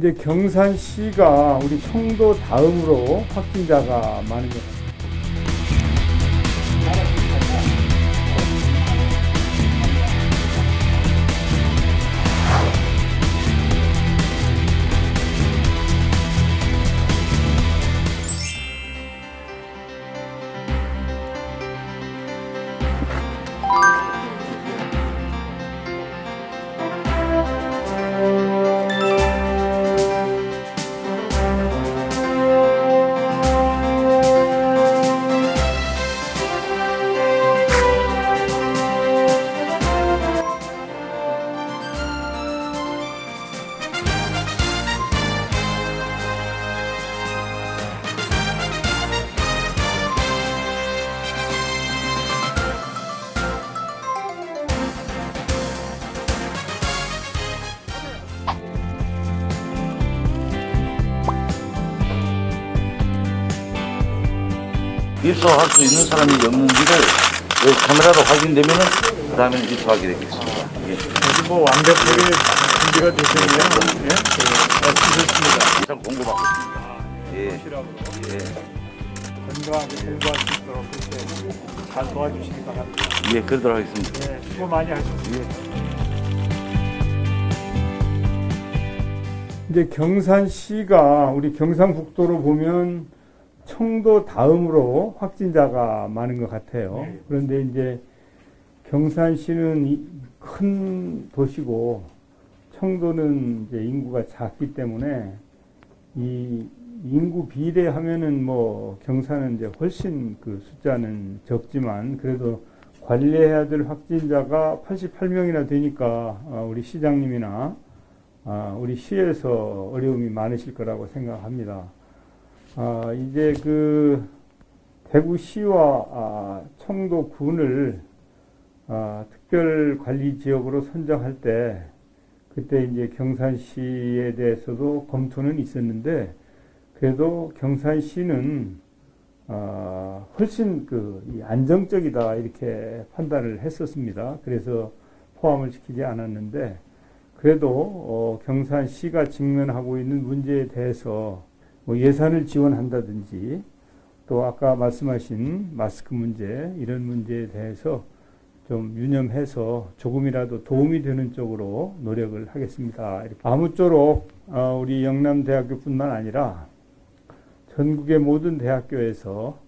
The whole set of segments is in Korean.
이제 경산시가 우리 청도 다음으로 확진자가 많은 것 같습니다. 입소할 수 있는 사람이 없는지를 여기 카메라로 확인되면은 그 다음에 입소하게 되겠습니다. 예. 아주 뭐 완벽하게 준비가 되셨네요. 예? 좋습니다. 일단 공고받고 있습니다. 예. 예. 건강하게 공부할 수 있도록 그렇게 잘 도와주시기 바랍니다. 예, 그러도록 하겠습니다. 예, 수고 많이 하셨습니다. 이제 경산시가 우리 경상북도로 보면 청도 다음으로 확진자가 많은 것 같아요. 그런데 이제 경산시는 이- 큰 도시고 청도는 이제 인구가 작기 때문에 이 인구 비례하면은 뭐 경산은 이제 훨씬 그 숫자는 적지만 그래도 관리해야 될 확진자가 88명이나 되니까 아, 우리 시장님이나 아, 우리 시에서 어려움이 많으실 거라고 생각합니다. 아, 이제 그 대구시와 아, 청도군을 아, 특별 관리 지역으로 선정할 때 그때 이제 경산시에 대해서도 검토는 있었는데 그래도 경산시는 아, 훨씬 그이 안정적이다 이렇게 판단을 했었습니다. 그래서 포함을 시키지 않았는데 그래도 어, 경산시가 직면하고 있는 문제에 대해서 뭐 예산을 지원한다든지 또 아까 말씀하신 마스크 문제 이런 문제에 대해서 좀 유념해서 조금이라도 도움이 되는 쪽으로 노력을 하겠습니다. 이렇게. 아무쪼록 어, 우리 영남대학교뿐만 아니라 전국의 모든 대학교에서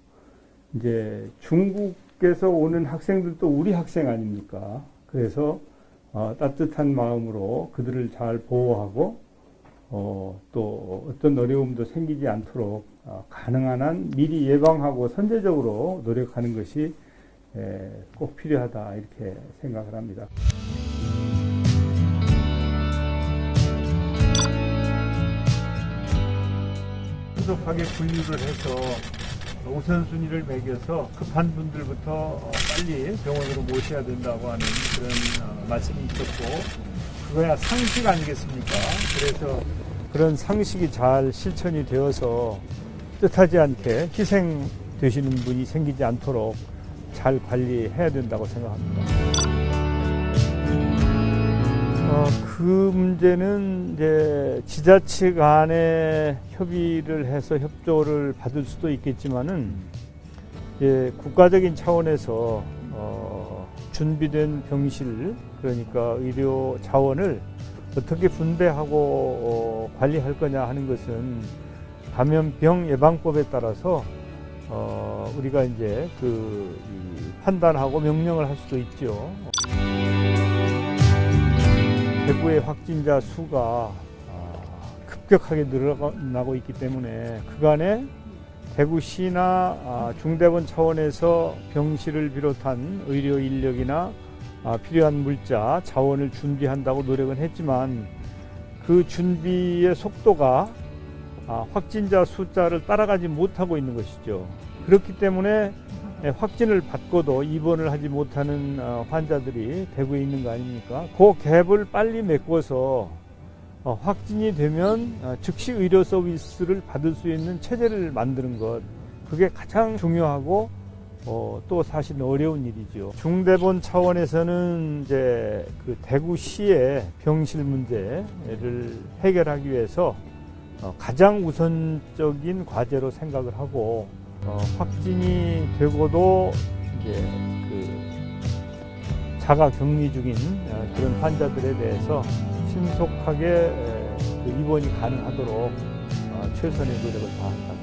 이제 중국에서 오는 학생들도 우리 학생 아닙니까? 그래서 어, 따뜻한 마음으로 그들을 잘 보호하고 어, 또 어떤 어려움도 생기지 않도록 어, 가능한 한 미리 예방하고 선제적으로 노력하는 것이 에, 꼭 필요하다 이렇게 생각을 합니다. 신속하게 분류를 해서 우선순위를 매겨서 급한 분들부터 어, 빨리 병원으로 모셔야 된다고 하는 그런 어, 말씀이 있었고 그거야 상식 아니겠습니까? 그래서 그런 상식이 잘 실천이 되어서 뜻하지 않게 희생되시는 분이 생기지 않도록 잘 관리해야 된다고 생각합니다. 어, 그 문제는 이제 지자체 간에 협의를 해서 협조를 받을 수도 있겠지만은 국가적인 차원에서 어, 준비된 병실 그러니까 의료 자원을 어떻게 분배하고 어, 관리할 거냐 하는 것은 감염병 예방법에 따라서 어, 우리가 이제 그이 판단하고 명령을 할 수도 있죠. 대구의 확진자 수가 아, 급격하게 늘어나고 있기 때문에 그간에 대구시나 아, 중대본 차원에서 병실을 비롯한 의료 인력이나 아, 필요한 물자, 자원을 준비한다고 노력은 했지만 그 준비의 속도가 아, 확진자 숫자를 따라가지 못하고 있는 것이죠. 그렇기 때문에 예, 확진을 받고도 입원을 하지 못하는 어, 환자들이 대구에 있는 거 아닙니까? 그 갭을 빨리 메꿔서 어, 확진이 되면 어, 즉시 의료 서비스를 받을 수 있는 체제를 만드는 것 그게 가장 중요하고 어, 또 사실 어려운 일이죠. 중대본 차원에서는 이제 그 대구시의 병실 문제를 해결하기 위해서 어, 가장 우선적인 과제로 생각을 하고 어, 확진이 되고도 이제 그 자가 격리 중인 어, 그런 환자들에 대해서 신속하게 에, 그 입원이 가능하도록 어, 최선의 노력을 다한다.